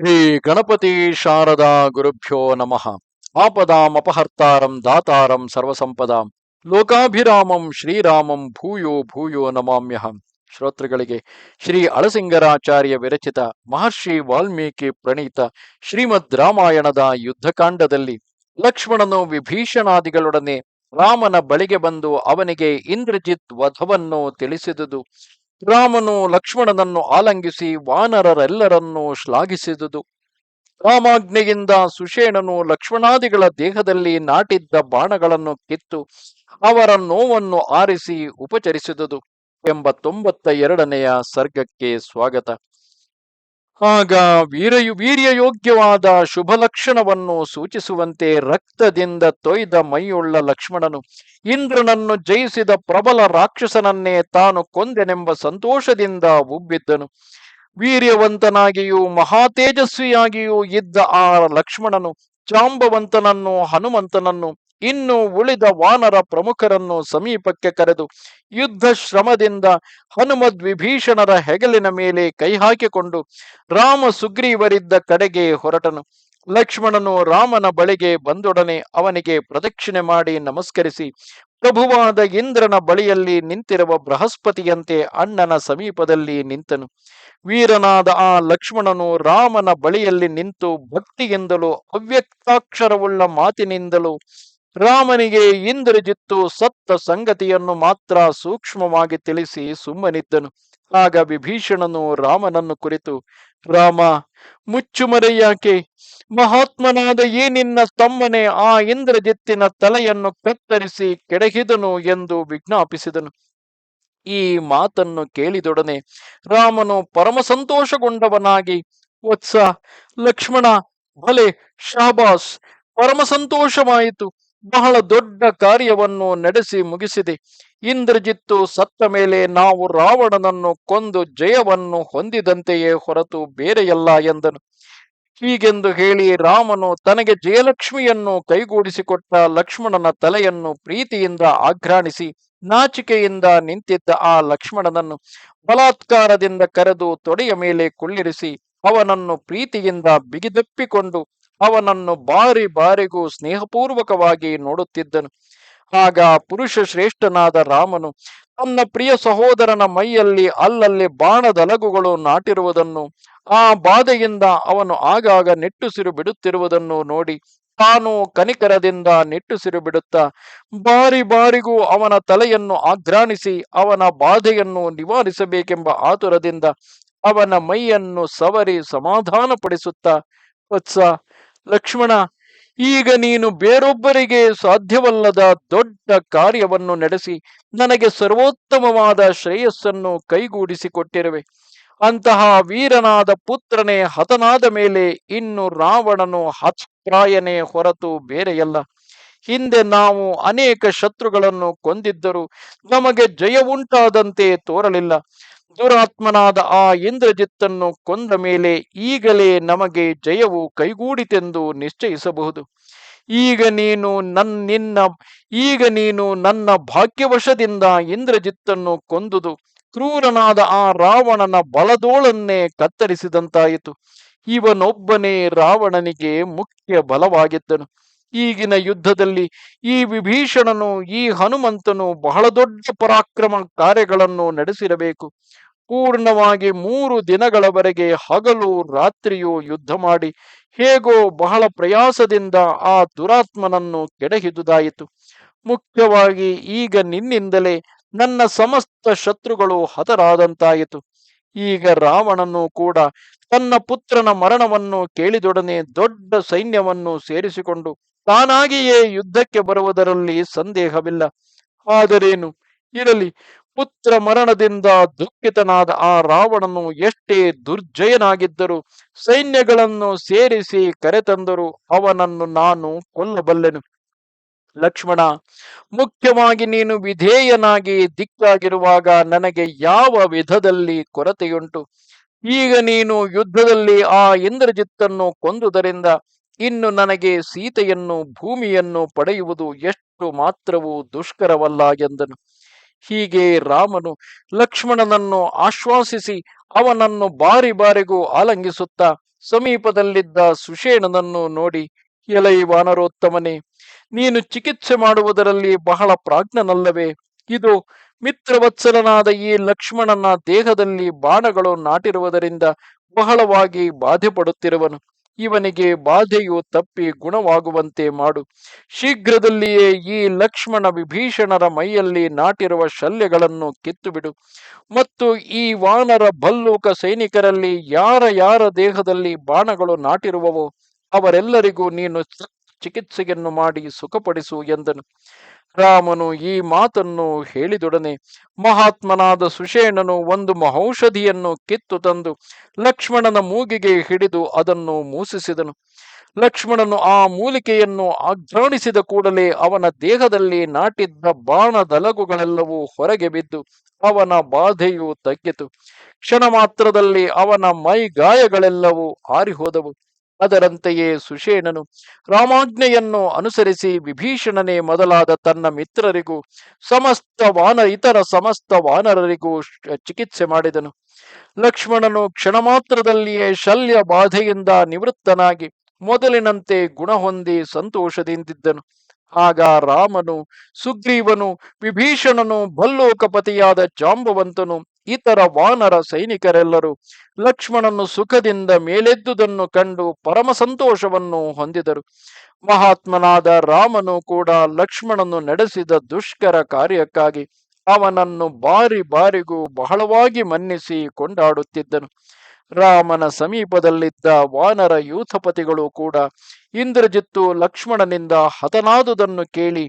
ಶ್ರೀ ಗಣಪತಿ ಶಾರದಾ ಗುರುಭ್ಯೋ ನಮಃ. ಆಪದಾಮಪಹರ್ತಾರಂ ದಾತಾರಂ ಸರ್ವಸಂಪದಾಂ. ಲೋಕಾಭಿರಾಮಂ ಶ್ರೀರಾಮಂ ಭೂಯೋ ಭೂಯೋ ನಮಾಮ್ಯಹಂ ಶ್ರೋತೃಗಳಿಗೆ ಶ್ರೀ ಅಳಸಿಂಗರಾಚಾರ್ಯ ವಿರಚಿತ ಮಹರ್ಷಿ ವಾಲ್ಮೀಕಿ ಪ್ರಣೀತ ಶ್ರೀಮದ್ ರಾಮಾಯಣದ ಯುದ್ಧಕಾಂಡದಲ್ಲಿ ಲಕ್ಷ್ಮಣನು ವಿಭೀಷಣಾದಿಗಳೊಡನೆ ರಾಮನ ಬಳಿಗೆ ಬಂದು ಅವನಿಗೆ ಇಂದ್ರಜಿತ್ ವಧವನ್ನು ತಿಳಿಸಿದುದು. ರಾಮನು ಲಕ್ಷ್ಮಣನನ್ನು ಆಲಂಗಿಸಿ ವಾನರರೆಲ್ಲರನ್ನೂ ಶ್ಲಾಘಿಸಿದುದು. ರಾಮಾಜ್ಞೆಯಿಂದ ಸುಷೇಣನು ಲಕ್ಷ್ಮಣಾದಿಗಳ ದೇಹದಲ್ಲಿ ನಾಟಿದ್ದ ಬಾಣಗಳನ್ನು ಕಿತ್ತು ಅವರ ನೋವನ್ನು ಆರಿಸಿ ಉಪಚರಿಸಿದುದು. ಎಂಬ ತೊಂಬತ್ತ ಎರಡನೆಯ ಸರ್ಗಕ್ಕೆ ಸ್ವಾಗತ. ಆಗ ವೀರಯು ವೀರ್ಯಯೋಗ್ಯವಾದ ಶುಭ ಲಕ್ಷಣವನ್ನು ಸೂಚಿಸುವಂತೆ ರಕ್ತದಿಂದ ತೊಯ್ದ ಮೈಯುಳ್ಳ ಲಕ್ಷ್ಮಣನು ಇಂದ್ರನನ್ನು ಜಯಿಸಿದ ಪ್ರಬಲ ರಾಕ್ಷಸನನ್ನೇ ತಾನು ಕೊಂದೆನೆಂಬ ಸಂತೋಷದಿಂದ ಉಬ್ಬಿದ್ದನು. ವೀರ್ಯವಂತನಾಗಿಯೂ ಮಹಾತೇಜಸ್ವಿಯಾಗಿಯೂ ಇದ್ದ ಆ ಲಕ್ಷ್ಮಣನು ಚಾಂಬವಂತನನ್ನು ಹನುಮಂತನನ್ನು ಇನ್ನು ಉಳಿದ ವಾನರ ಪ್ರಮುಖರನ್ನು ಸಮೀಪಕ್ಕೆ ಕರೆದು ಯುದ್ಧ ಶ್ರಮದಿಂದ ಹನುಮದ್ ವಿಭೀಷಣರ ಹೆಗಲಿನ ಮೇಲೆ ಕೈ ಹಾಕಿಕೊಂಡು ರಾಮ ಸುಗ್ರೀವರಿದ್ದ ಕಡೆಗೆ ಹೊರಟನು. ಲಕ್ಷ್ಮಣನು ರಾಮನ ಬಳಿಗೆ ಬಂದೊಡನೆ ಅವನಿಗೆ ಪ್ರದಕ್ಷಿಣೆ ಮಾಡಿ ನಮಸ್ಕರಿಸಿ, ಪ್ರಭುವಾದ ಇಂದ್ರನ ಬಳಿಯಲ್ಲಿ ನಿಂತಿರುವ ಬೃಹಸ್ಪತಿಯಂತೆ ಅಣ್ಣನ ಸಮೀಪದಲ್ಲಿ ನಿಂತನು. ವೀರನಾದ ಆ ಲಕ್ಷ್ಮಣನು ರಾಮನ ಬಳಿಯಲ್ಲಿ ನಿಂತು ಭಕ್ತಿಯಿಂದಲೂ ಅವ್ಯಕ್ತಾಕ್ಷರವುಳ್ಳ ಮಾತಿನಿಂದಲೂ ರಾಮನಿಗೆ ಇಂದ್ರಜಿತ್ತು ಸತ್ತ ಸಂಗತಿಯನ್ನು ಮಾತ್ರ ಸೂಕ್ಷ್ಮವಾಗಿ ತಿಳಿಸಿ ಸುಮ್ಮನಿದ್ದನು. ಆಗ ವಿಭೀಷಣನು ರಾಮನನ್ನು ಕುರಿತು, ರಾಮ, ಮುಚ್ಚುಮರೆಯಾಕೆ? ಮಹಾತ್ಮನಾದ ಈ ನಿನ್ನ ತಮ್ಮನೆ ಆ ಇಂದ್ರಜಿತ್ತಿನ ತಲೆಯನ್ನು ಕತ್ತರಿಸಿ ಕೆಡಹಿದನು ಎಂದು ವಿಜ್ಞಾಪಿಸಿದನು. ಈ ಮಾತನ್ನು ಕೇಳಿದೊಡನೆ ರಾಮನು ಪರಮ ಸಂತೋಷಗೊಂಡವನಾಗಿ ವತ್ಸ ಲಕ್ಷ್ಮಣ ಭಲೆ ಶಾಬಾಸ್ ಪರಮ ಸಂತೋಷವಾಯಿತು ಬಹಳ ದೊಡ್ಡ ಕಾರ್ಯವನ್ನು ನಡೆಸಿ ಮುಗಿಸಿದೆ. ಇಂದ್ರಜಿತ್ತು ಸತ್ತ ಮೇಲೆ ನಾವು ರಾವಣನನ್ನು ಕೊಂದು ಜಯವನ್ನು ಹೊಂದಿದಂತೆಯೇ ಹೊರತು ಬೇರೆಯಲ್ಲ ಎಂದನು. ಹೀಗೆಂದು ಹೇಳಿ ರಾಮನು ತನಗೆ ಜಯಲಕ್ಷ್ಮಿಯನ್ನು ಕೈಗೂಡಿಸಿಕೊಟ್ಟ ಲಕ್ಷ್ಮಣನ ತಲೆಯನ್ನು ಪ್ರೀತಿಯಿಂದ ಆಘ್ರಾಣಿಸಿ ನಾಚಿಕೆಯಿಂದ ನಿಂತಿದ್ದ ಆ ಲಕ್ಷ್ಮಣನನ್ನು ಬಲಾತ್ಕಾರದಿಂದ ಕರೆದು ತೊಡೆಯ ಮೇಲೆ ಕುಳ್ಳಿರಿಸಿ ಅವನನ್ನು ಪ್ರೀತಿಯಿಂದ ಬಿಗಿದಪ್ಪಿಕೊಂಡು ಅವನನ್ನು ಬಾರಿ ಬಾರಿಗೂ ಸ್ನೇಹಪೂರ್ವಕವಾಗಿ ನೋಡುತ್ತಿದ್ದನು. ಆಗ ಪುರುಷ ಶ್ರೇಷ್ಠನಾದ ರಾಮನು ತನ್ನ ಪ್ರಿಯ ಸಹೋದರನ ಮೈಯಲ್ಲಿ ಅಲ್ಲಲ್ಲಿ ಬಾಣದಲಗುಗಳು ನಾಟಿರುವುದನ್ನು, ಆ ಬಾಧೆಯಿಂದ ಅವನು ಆಗಾಗ ನೆಟ್ಟುಸಿರು ಬಿಡುತ್ತಿರುವುದನ್ನು ನೋಡಿ ತಾನು ಕನಿಕರದಿಂದ ನೆಟ್ಟುಸಿರು ಬಿಡುತ್ತಾ, ಬಾರಿ ಬಾರಿಗೂ ಅವನ ತಲೆಯನ್ನು ಆಘ್ರಾಣಿಸಿ ಅವನ ಬಾಧೆಯನ್ನು ನಿವಾರಿಸಬೇಕೆಂಬ ಆತುರದಿಂದ ಅವನ ಮೈಯನ್ನು ಸವರಿ ಸಮಾಧಾನಪಡಿಸುತ್ತಾ ವತ್ಸ ಲಕ್ಷ್ಮಣ, ಈಗ ನೀನು ಬೇರೊಬ್ಬರಿಗೆ ಸಾಧ್ಯವಲ್ಲದ ದೊಡ್ಡ ಕಾರ್ಯವನ್ನು ನಡೆಸಿ ನನಗೆ ಸರ್ವೋತ್ತಮವಾದ ಶ್ರೇಯಸ್ಸನ್ನು ಕೈಗೂಡಿಸಿಕೊಟ್ಟಿರುವೆ. ಅಂತಹ ವೀರನಾದ ಪುತ್ರನೇ ಹತನಾದ ಮೇಲೆ ಇನ್ನು ರಾವಣನು ಹತ್ಪ್ರಾಯನೇ ಹೊರತು ಬೇರೆಯಲ್ಲ. ಹಿಂದೆ ನಾವು ಅನೇಕ ಶತ್ರುಗಳನ್ನು ಕೊಂದಿದ್ದರೂ ನಮಗೆ ಜಯವುಂಟಾದಂತೆ ತೋರಲಿಲ್ಲ. ದುರಾತ್ಮನಾದ ಆ ಇಂದ್ರಜಿತ್ತನ್ನು ಕೊಂದ ಮೇಲೆ ಈಗಲೇ ನಮಗೆ ಜಯವು ಕೈಗೂಡಿತೆಂದು ನಿಶ್ಚಯಿಸಬಹುದು. ಈಗ ನೀನು ನನ್ ನಿನ್ನ, ಈಗ ನೀನು ನನ್ನ ಭಾಗ್ಯವಶದಿಂದ ಇಂದ್ರಜಿತ್ತನ್ನು ಕೊಂದುದು. ಕ್ರೂರನಾದ ಆ ರಾವಣನ ಬಲದೋಳನ್ನೇ ಕತ್ತರಿಸಿದಂತಾಯಿತು. ಇವನೊಬ್ಬನೇ ರಾವಣನಿಗೆ ಮುಖ್ಯ ಬಲವಾಗಿದ್ದನು. ಈಗಿನ ಯುದ್ಧದಲ್ಲಿ ಈ ವಿಭೀಷಣನು, ಈ ಹನುಮಂತನು ಬಹಳ ದೊಡ್ಡ ಪರಾಕ್ರಮ ಕಾರ್ಯಗಳನ್ನು ನಡೆಸಿರಬೇಕು. ಪೂರ್ಣವಾಗಿ ಮೂರು ದಿನಗಳವರೆಗೆ ಹಗಲು ರಾತ್ರಿಯೂ ಯುದ್ಧ ಮಾಡಿ ಹೇಗೋ ಬಹಳ ಪ್ರಯಾಸದಿಂದ ಆ ದುರಾತ್ಮನನ್ನು ಕೆಡಹಿದುದಾಯಿತು. ಮುಖ್ಯವಾಗಿ ಈಗ ನಿನ್ನಿಂದಲೇ ನನ್ನ ಸಮಸ್ತ ಶತ್ರುಗಳು ಹತರಾದಂತಾಯಿತು. ಈಗ ರಾವಣನು ಕೂಡ ತನ್ನ ಪುತ್ರನ ಮರಣವನ್ನು ಕೇಳಿದೊಡನೆ ದೊಡ್ಡ ಸೈನ್ಯವನ್ನು ಸೇರಿಸಿಕೊಂಡು ತಾನಾಗಿಯೇ ಯುದ್ಧಕ್ಕೆ ಬರುವುದರಲ್ಲಿ ಸಂದೇಹವಿಲ್ಲ. ಆದರೇನು? ಇರಲಿ ಪುತ್ರ ಮರಣದಿಂದ ದುಃಖಿತನಾದ ಆ ರಾವಣನು ಎಷ್ಟೇ ದುರ್ಜಯನಾಗಿದ್ದರೂ ಸೈನ್ಯಗಳನ್ನು ಸೇರಿಸಿ ಕರೆತಂದರು, ಅವನನ್ನು ನಾನು ಕೊಲ್ಲಬಲ್ಲೆನು. ಲಕ್ಷ್ಮಣ, ಮುಖ್ಯವಾಗಿ ನೀನು ವಿಧೇಯನಾಗಿ ದಿಕ್ಕಾಗಿರುವಾಗ ನನಗೆ ಯಾವ ವಿಧದಲ್ಲಿ ಕೊರತೆಯುಂಟು? ಈಗ ನೀನು ಯುದ್ಧದಲ್ಲಿ ಆ ಇಂದ್ರಜಿತ್ತನ್ನು ಕೊಂದುದರಿಂದ ಇನ್ನು ನನಗೆ ಸೀತೆಯನ್ನು ಭೂಮಿಯನ್ನು ಪಡೆಯುವುದು ಎಷ್ಟು ಮಾತ್ರವೂ ದುಷ್ಕರವಲ್ಲ ಎಂದನು. ಹೀಗೆ ರಾಮನು ಲಕ್ಷ್ಮಣನನ್ನು ಆಶ್ವಾಸಿಸಿ ಅವನನ್ನು ಬಾರಿ ಬಾರಿಗೂ ಆಲಂಗಿಸುತ್ತಾ ಸಮೀಪದಲ್ಲಿದ್ದ ಸುಷೇಣನನ್ನು ನೋಡಿ, ಎಲೈ ವಾನರೋತ್ತಮನೇ, ನೀನು ಚಿಕಿತ್ಸೆ ಮಾಡುವುದರಲ್ಲಿ ಬಹಳ ಪ್ರಾಜ್ಞನಲ್ಲವೇ? ಇದು ಮಿತ್ರವತ್ಸಲನಾದ ಈ ಲಕ್ಷ್ಮಣನ ದೇಹದಲ್ಲಿ ಬಾಣಗಳು ನಾಟಿರುವುದರಿಂದ ಬಹಳವಾಗಿ ಬಾಧೆ ಪಡುತ್ತಿರುವನು ಇವನಿಗೆ ಬಾಧೆಯು ತಪ್ಪಿ ಗುಣವಾಗುವಂತೆ ಮಾಡು. ಶೀಘ್ರದಲ್ಲಿಯೇ ಈ ಲಕ್ಷ್ಮಣ ವಿಭೀಷಣರ ಮೈಯಲ್ಲಿ ನಾಟಿರುವ ಶಲ್ಯಗಳನ್ನು ಕಿತ್ತುಬಿಡು. ಮತ್ತು ಈ ವಾನರ ಭಲ್ಲೂಕ ಸೈನಿಕರಲ್ಲಿ ಯಾರ ಯಾರ ದೇಹದಲ್ಲಿ ಬಾಣಗಳು ನಾಟಿರುವವೋ ಅವರೆಲ್ಲರಿಗೂ ನೀನು ಚಿಕಿತ್ಸೆಯನ್ನು ಮಾಡಿ ಸುಖಪಡಿಸು ಎಂದನು. ರಾಮನು ಈ ಮಾತನ್ನು ಹೇಳಿದೊಡನೆ ಮಹಾತ್ಮನಾದ ಸುಷೇಣನು ಒಂದು ಮಹೌಷಧಿಯನ್ನು ಕಿತ್ತು ತಂದು ಲಕ್ಷ್ಮಣನ ಮೂಗಿಗೆ ಹಿಡಿದು ಅದನ್ನು ಮೂಸಿಸಿದನು. ಲಕ್ಷ್ಮಣನು ಆ ಮೂಲಿಕೆಯನ್ನು ಆಘ್ರಾಣಿಸಿದ ಕೂಡಲೇ ಅವನ ದೇಹದಲ್ಲಿ ನಾಟಿದ್ದ ಬಾಣದಲಗುಗಳೆಲ್ಲವೂ ಹೊರಗೆ ಬಿದ್ದು ಅವನ ಬಾಧೆಯು ತಗ್ಗಿತು. ಕ್ಷಣ ಮಾತ್ರದಲ್ಲಿ ಅವನ ಮೈ ಗಾಯಗಳೆಲ್ಲವೂ ಆರಿಹೋದವು. ಅದರಂತೆಯೇ ಸುಷೇಣನು ರಾಮಾಜ್ಞೆಯನ್ನು ಅನುಸರಿಸಿ ವಿಭೀಷಣನೇ ಮೊದಲಾದ ತನ್ನ ಮಿತ್ರರಿಗೂ ಸಮಸ್ತ ವಾನ, ಇತರ ಸಮಸ್ತ ವಾನರರಿಗೂ ಚಿಕಿತ್ಸೆ ಮಾಡಿದನು. ಲಕ್ಷ್ಮಣನು ಕ್ಷಣ ಮಾತ್ರದಲ್ಲಿಯೇ ಶಲ್ಯ ಬಾಧೆಯಿಂದ ನಿವೃತ್ತನಾಗಿ ಮೊದಲಿನಂತೆ ಗುಣ ಹೊಂದಿ ಸಂತೋಷದಿಂದಿದ್ದನು. ಆಗ ರಾಮನು, ಸುಗ್ರೀವನು, ವಿಭೀಷಣನು, ಭಲ್ಲೋಕಪತಿಯಾದ ಜಾಂಬವಂತನು ಇತರ ವಾನರ ಸೈನಿಕರೆಲ್ಲರೂ ಲಕ್ಷ್ಮಣನು ಸುಖದಿಂದ ಮೇಲೆದ್ದುದನ್ನು ಕಂಡು ಪರಮ ಸಂತೋಷವನ್ನು ಹೊಂದಿದರು. ಮಹಾತ್ಮನಾದ ರಾಮನು ಕೂಡ ಲಕ್ಷ್ಮಣನು ನಡೆಸಿದ ದುಷ್ಕರ ಕಾರ್ಯಕ್ಕಾಗಿ ಅವನನ್ನು ಬಾರಿ ಬಾರಿಗೂ ಬಹಳವಾಗಿ ಮನ್ನಿಸಿ ಕೊಂಡಾಡುತ್ತಿದ್ದನು. ರಾಮನ ಸಮೀಪದಲ್ಲಿದ್ದ ವಾನರ ಯೂಥಪತಿಗಳು ಕೂಡ ಇಂದ್ರಜಿತ್ತು ಲಕ್ಷ್ಮಣನಿಂದ ಹತನಾದುದನ್ನು ಕೇಳಿ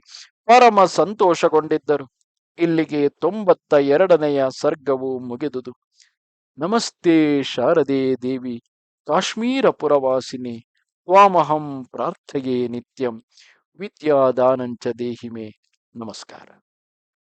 ಪರಮ ಸಂತೋಷಗೊಂಡಿದ್ದರು. ಇಲ್ಲಿಗೆ ತೊಂಬತ್ತ ಎರಡನೆಯ ಸರ್ಗವು ಮುಗಿದುದು. ನಮಸ್ತೆ ಶಾರದೆ ದೇವಿ, ಕಾಶ್ಮೀರ ಪುರವಾಸಿನಿ ತ್ವಾಮಹಂ ಪ್ರಾರ್ಥೆಯೇ ನಿತ್ಯಂ, ವಿದ್ಯಾದಾನಂಚ ದೇಹಿಮೆ. ನಮಸ್ಕಾರ.